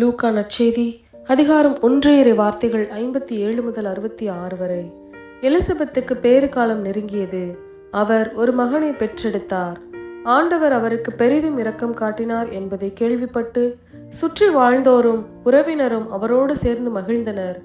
லூக்கா நச்செய்தி அதிகாரம் ஒன்றேறு வார்த்தைகள் ஐம்பத்தி ஏழு முதல் அறுபத்தி ஆறு வரை. எலிசபெத்துக்கு பேறு காலம் நெருங்கியது. அவர் ஒரு மகனை பெற்றெடுத்தார். ஆண்டவர் அவருக்கு பெரிதும் இரக்கம் காட்டினார் என்பதை கேள்விப்பட்டு சுற்றி வாழ்ந்தோரும் உறவினரும் அவரோடு சேர்ந்து மகிழ்ந்தனர்.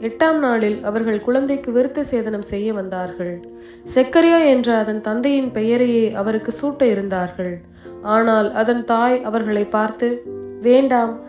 எட்டாம் நாளில் அவர்கள் குழந்தைக்கு விருத்த சேதனம் செய்ய வந்தார்கள். செக்கரியா என்ற அதன் தந்தையின் பெயரையே அவருக்கு சூட்ட இருந்தார்கள். ஆனால் அதன் தாய் அவர்களை பார்த்து வேண்டாம்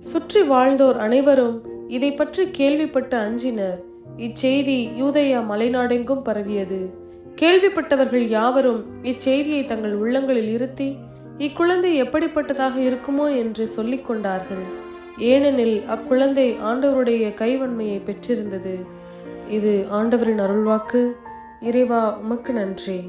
சுற்றி வாழ்ந்தோர் அனைவரும் இதை பற்றி கேள்விப்பட்டு அஞ்சினர். இச்செய்தி யூதயா மலைநாடெங்கும் பரவியது. கேள்விப்பட்டவர்கள் யாவரும் இச்செய்தியை தங்கள் உள்ளங்களில் இருத்தி இக்குழந்தை எப்படிப்பட்டதாக இருக்குமோ என்று சொல்லிக் கொண்டார்கள். ஏனெனில் அக்குழந்தை ஆண்டவருடைய கைவன்மையை பெற்றிருந்தது. இது ஆண்டவரின் அருள்வாக்கு. இறைவா உமக்கு நன்றி.